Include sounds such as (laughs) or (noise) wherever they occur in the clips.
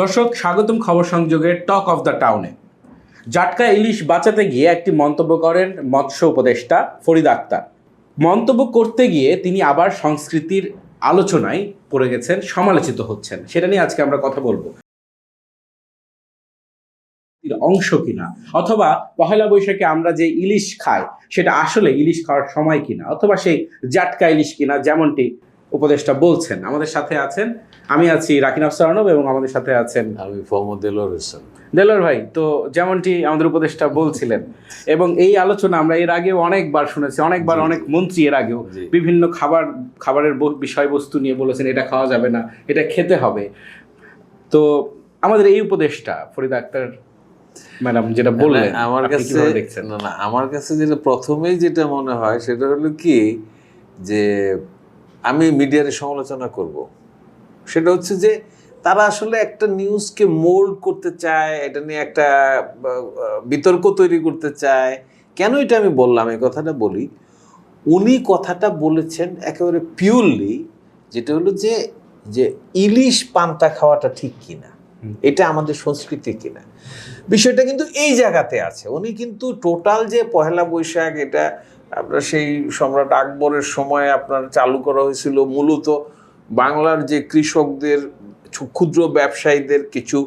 দর্শক, স্বাগতম খবর সংযোগের টক অফ দ্য টাউনে জাটকা ইলিশ বাঁচাতে গিয়ে একটি মন্তব্য করেন মৎস্য উপদেষ্টা ফরিদ আক্তার। মন্তব্য করতে গিয়ে তিনি আবার সংস্কৃতির আলোচনায় পড়ে গেছেন, সমালোচিত হচ্ছেন। সেটা নিয়ে আজকে আমরা কথা বলব। অংশ কিনা? অথবা পহেলা বৈশাখে আমরা যে ইলিশ খাই, সেটা আসলে ইলিশ খাওয়ার সময় কিনা? অথবা সেই জাটকা ইলিশ কিনা, যেমনটি উপদেষ্টা বলছেন। আমাদের সাথে আছেন আমি আছি রাকিন আফসার আর্নব এবং আমাদের সাথে আছেন আমি দেলোয়ার হোসেন। দেলোর ভাই তো যেমনটি আমাদের উপদেষ্টা বলছিলেন এবং এই আলোচনা আমরা এর আগেও অনেকবার শুনেছি অনেকবার। অনেক মন্ত্রী এর আগেও বিভিন্ন খাবার খাবারের বিষয়বস্তু নিয়ে বলেছেন এটা খাওয়া যাবে না এটা খেতে হবে। তো আমাদের এই উপদেশটা ফরিদা আক্তার ম্যাডাম যেটা বললেন আমার কাছে দেখছেন? না না আমার কাছে যেটা প্রথমেই যেটা মনে হয় সেটা হলো কি যে আমি মিডিয়ার সমালোচনা করব। সেটা হচ্ছে যে তারা আসলে একটা নিউজকে মোল্ড করতে চায়, এটা নিয়ে একটা বিতর্ক তৈরি করতে চায়। কেন এটা আমি বললাম? এই কথাটা বলি। উনি কথাটা বলেছেন একেবারে পিওরলি যেটা হলো যে যে ইলিশ পান্তা খাওয়াটা ঠিক কিনা, এটা আমাদের সংস্কৃতি কিনা। বিষয়টা কিন্তু এই জায়গাতে আছে। উনি কিন্তু টোটাল যে পহেলা বৈশাখ, এটা আপনার সেই সম্রাট আকবরের সময় আপনার চালু করা হয়েছিল মূলত বাংলার যে কৃষকদের ক্ষুদ্র ব্যবসায়ীদের কিছু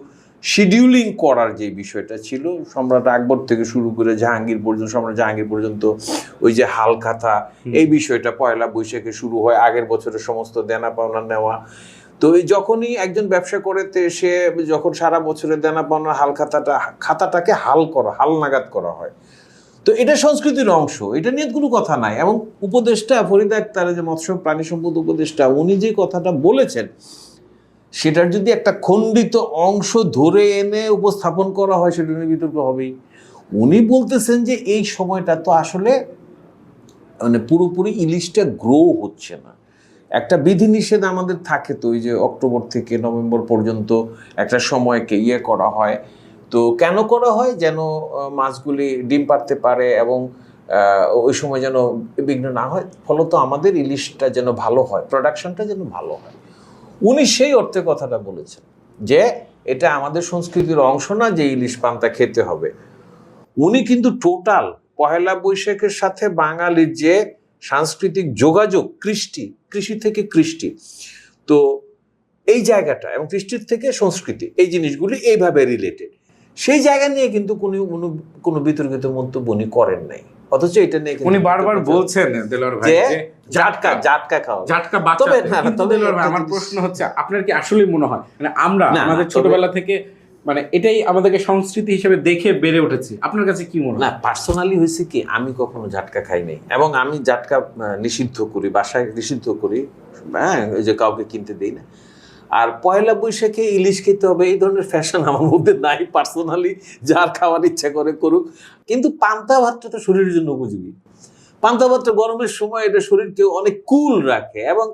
শিডিউলিং করার যে বিষয়টা ছিল সম্রাট আকবর থেকে শুরু করে জাহাঙ্গীর পর্যন্ত সম্রাট জাহাঙ্গীর পর্যন্ত ওই যে হালখাতা। এই বিষয়টা পয়লা বৈশাখে শুরু হয় আগের বছরের সমস্ত দেনা পাওনা নেওয়া তো এই যখনই একজন ব্যবসা করে তে সে যখন সারা বছরের দেনা পাওনার হাল খাতাটা খাতাটাকে হাল করা হাল নাগাদ করা হয় তো এটা সংস্কৃতির অংশ, এটা নিয়ে কোনো কথা নাই। এবং উপদেষ্টা ফরিদ আক্তার যে মৎস্য প্রাণী সম্পদ উপদেষ্টা, উনি যে কথাটা বলেছেন, সেটার যদি একটা খণ্ডিত অংশ ধরে এনে উপস্থাপন করা হয়, সেটা নিয়ে বিতর্ক হবেই। উনি বলতেছেন যে এই সময়টা তো আসলে মানে পুরোপুরি ইলিশটা গ্রো হচ্ছে না। একটা বিধিনিষেধ আমাদের থাকে তো ওই যে অক্টোবর থেকে নভেম্বর পর্যন্ত একটা সময়কে ইয়ে করা হয়। তো কেন করা হয় যেন মাছগুলি ডিম পারতে পারে এবং ওই সময় যেন বিঘ্ন না হয়? ফলত আমাদের ইলিশটা যেন ভালো হয় প্রোডাকশনটা যেন ভালো হয়। উনি সেই অর্থে কথাটা বলেছেন যে, এটা আমাদের সংস্কৃতির অংশ না যে ইলিশ পান্তা খেতে হবে। উনি কিন্তু টোটাল পহেলা বৈশাখের সাথে বাঙালির যে সাংস্কৃতিক যোগাযোগ, কৃষ্টি, কৃষি থেকে কৃষ্টি, তো এই জায়গাটা এবং কৃষ্টির থেকে সংস্কৃতি, এই জিনিসগুলি এইভাবে রিলেটেড সেই জায়গা নিয়ে কিন্তু কোনো কোনো- কোনো বিতর্কিত মন্তব্য উনি করেন নাই। অথচ এটা নিয়ে উনি বারবার বলছেন দেলোর ভাই যে জাটকা জাটকা খাওয়া। জাটকা তবে না, তবে দেলোয়ার ভাই, একটা আমার প্রশ্ন হচ্ছে আপনার কি আসলেই মনে হয়? মানে আমরা আমাদের ছোটবেলা থেকে মানে এটাই আমাদেরকে সংস্কৃতি হিসেবে দেখে বেড়ে উঠেছি। আপনার কাছে কি মনে না হয় পার্সোনালি হয়েছে কি আমি কখনো ঝাটকা খাই নাই। এবং আমি ঝাটকা নিষিদ্ধ করি বাসায় নিষিদ্ধ করি। হ্যাঁ ওই যে কাউকে কিনতে দিই না। আর পয়লা বৈশাখে ইলিশ খেতে হবে, এই ধরনের ফ্যাশন আমার মধ্যে নাই পার্সোনালি যার খাওয়ার ইচ্ছা করে করুক। কিন্তু পান্তা ভাতটা তো শরীরের জন্য উপযোগী। পান্তা ভাতটা গরমের সময় এটা শরীরকে অনেক কুল রাখে এবং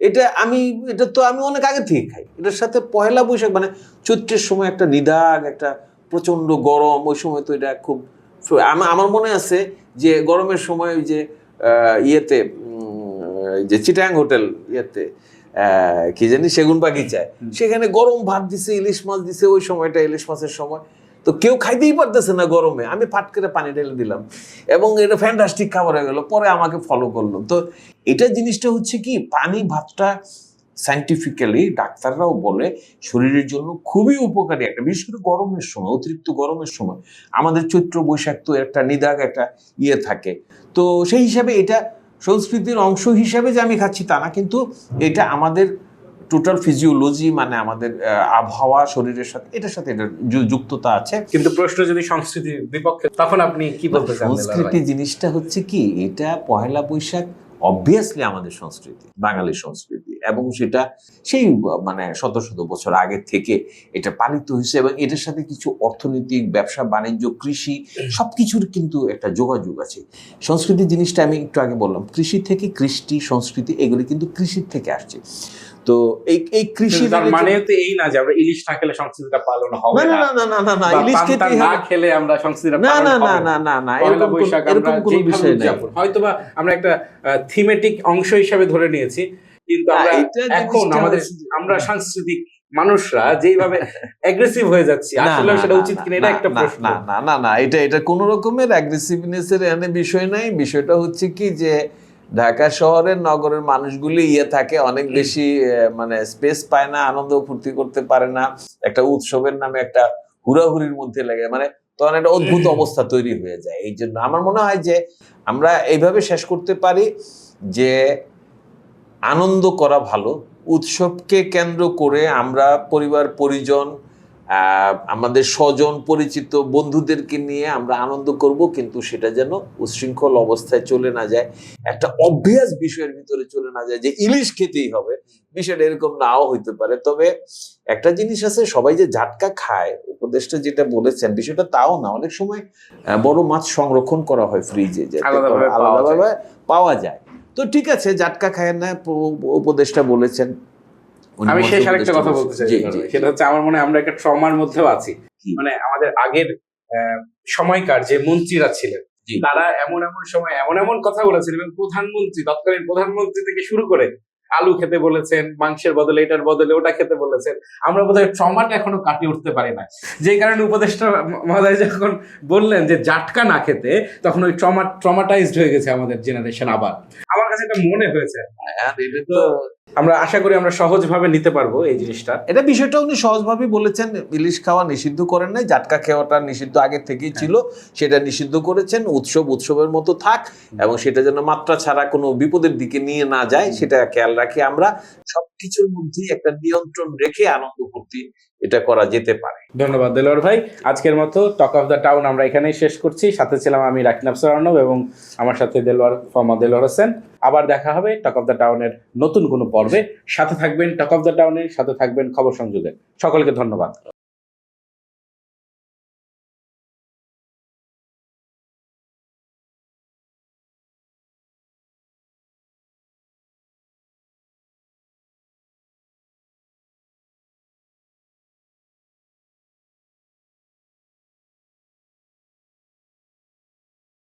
এটা আমি, এটা তো আমি অনেক আগে থেকে খাই। এটার সাথে পয়লা বৈশাখ মানে চৈত্রের সময় একটা নিদাগ, একটা প্রচণ্ড গরম, ওই সময় তো এটা খুব আমার মনে আছে যে গরমের সময় ওই যে ইয়েতে যে চিটাং হোটেল ইয়েতে কি জানি সেগুন বাগিচায়। সেখানে গরম ভাত দিছে ইলিশ মাছ দিছে ওই সময়টা ইলিশ মাছের সময়। তো কেউ খাইতেই পারতেছে না গরমে। আমি ফাট করে পানি ঢেলে দিলাম। এবং এটা ফ্যান্টাস্টিক খাবার হয়ে গেল। পরে আমাকে ফলো করল। তো এটা জিনিসটা হচ্ছে কি পানি ভাতটা সাইন্টিফিক্যালি ডাক্তাররাও বলে শরীরের জন্য খুবই উপকারী একটা বিশেষ করে গরমের সময় অতিরিক্ত গরমের সময়। আমাদের চৈত্র বৈশাখ তো একটা নিদাগ একটা ইয়ে থাকে। তো সেই হিসাবে এটা সংস্কৃতির অংশ হিসাবে যে আমি খাচ্ছি তা না কিন্তু এটা আমাদের টোটাল ফিজিওলজি মানে আমাদের আবহাওয়া শরীরের সাথে এটার সাথে এটার যুক্ততা আছে। কিন্তু প্রশ্ন যদি সংস্কৃতির বিপক্ষে তখন আপনি কি বলতে চান সংস্কৃতি জিনিসটা হচ্ছে কি এটা পয়লা বৈশাখ অবভিয়াসলি আমাদের সংস্কৃতি বাঙালি সংস্কৃতি, এবং সেটা সেই মানে শত শত বছর আগে থেকে এটা পালিত হয়েছে এবং এটার সাথে কিছু অর্থনৈতিক, ব্যবসা, বাণিজ্য, কৃষি সব কিছুর কিন্তু একটা যোগাযোগ আছে। সংস্কৃতি জিনিসটা আমি একটু আগে বললাম, কৃষি থেকে কৃষ্টি, সংস্কৃতি, এগুলি কিন্তু কৃষির থেকে আসছে। তো এই এই কৃষি তার মানে তো এই না যে আমরা ইলিশ না খেলে সংস্কৃতিটা পালন হবে না না। না না না ইলিশ খেতে না খেলে আমরা সংস্কৃতিটা না পালন না না না। না না এরকম এরকম কোনো বিষয় নাই। হয়তোবা আমরা একটা থিমেটিক অংশ হিসাবে ধরে নিয়েছি কিন্তু আমরা এখন আমাদের আমরা সাংস্কৃতিক মানুষরা যেইভাবে (laughs) অ্যাগ্রেসিভ হয়ে যাচ্ছে আসলে সেটা উচিত কিনা এটা একটা প্রশ্ন। না না না না এটা এটা কোনো রকমের অ্যাগ্রেসিভনেস এর এনে বিষয় নাই। বিষয়টা হচ্ছে কি যে ঢাকা শহরের নগরের মানুষগুলি ইয়ে থাকে অনেক বেশি মানে স্পেস পায় না আনন্দ ফুর্তি করতে পারে না। একটা উৎসবের নামে একটা হুড়াহুড়ির মধ্যে লাগে মানে তখন একটা অদ্ভুত অবস্থা তৈরি হয়ে যায়। এই জন্য আমার মনে হয় যে আমরা এইভাবে শেষ করতে পারি যে আনন্দ করা ভালো। উৎসবকে কেন্দ্র করে আমরা পরিবার পরিজন আমাদের স্বজন পরিচিত বন্ধুদেরকে নিয়ে আমরা আনন্দ করব কিন্তু সেটা যেন উচ্ছৃঙ্খল অবস্থায় চলে না যায়। একটা অভ্যাস বিষয়ের ভিতরে চলে না যায় যে ইলিশ খেতেই হবে বিষয়টা এরকম নাও হইতে পারে। তবে একটা জিনিস আছে সবাই যে জাটকা খায় উপদেশটা যেটা বলেছেন বিষয়টা তাও না। অনেক সময় বড় মাছ সংরক্ষণ করা হয় ফ্রিজে আলাদাভাবে পাওয়া যায়। তো ঠিক আছে জাটকা খায় না উপদেশটা বলেছেন। আমি শেষ আরেকটা কথা বলতে চাই। সেটা হচ্ছে আমার মনে হয় আমরা একটা ট্রমার মধ্যেও আছি। মানে আমাদের আগের সময়কার যে মন্ত্রীরা ছিলেন। তারা এমন এমন সময় এমন এমন কথা বলেছেন এবং প্রধানমন্ত্রী তৎকালীন প্রধানমন্ত্রী থেকে শুরু করে আলু খেতে বলেছেন মাংসের বদলে এটার বদলে ওটা খেতে বলেছেন। আমরা বোধহয় ট্রমাটা এখনও কাটিয়ে উঠতে পারি না যে কারণে উপদেষ্টা মহোদয় যখন বললেন যে জাটকা না খেতে তখন ওই ট্রমা ট্রমাটাইজড হয়ে গেছে আমাদের জেনারেশন আবার। আমার কাছে এটা মনে হয়েছে। হ্যাঁ, আমরা আশা করি আমরা সহজভাবে নিতে পারব এই জিনিসটা। এটা বিষয়টা উনি সহজভাবে বলেছেন ইলিশ খাওয়া নিষিদ্ধ করেন নাই জাটকা খাওয়াটা নিষিদ্ধ আগে থেকেই ছিল সেটা নিষিদ্ধ করেছেন উৎসব উৎসবের মতো থাক এবং সেটা যেন মাত্রা ছাড়া কোনো বিপদের দিকে নিয়ে না যায় সেটা খেয়াল রাখি আমরা। সবকিছুর মধ্যেই একটা নিয়ন্ত্রণ রেখে আনন্দ ফুর্তি এটা করা যেতে পারে। ধন্যবাদ দেলোয়ার ভাই। আজকের মতো টক অফ দ্য টাউন আমরা এখানেই শেষ করছি। সাথে ছিলাম আমি রাকিনাব সরানব এবং আমার সাথে দেলোয়ার ফর্মা দেলোয়ার হোসেন। আবার দেখা হবে টক অফ দ্য টাউনের নতুন কোনো পর্বে। সাথে থাকবেন টক অফ দ্য টাউনের সাথে থাকবেন খবর সংযোগে সকলকে ধন্যবাদ।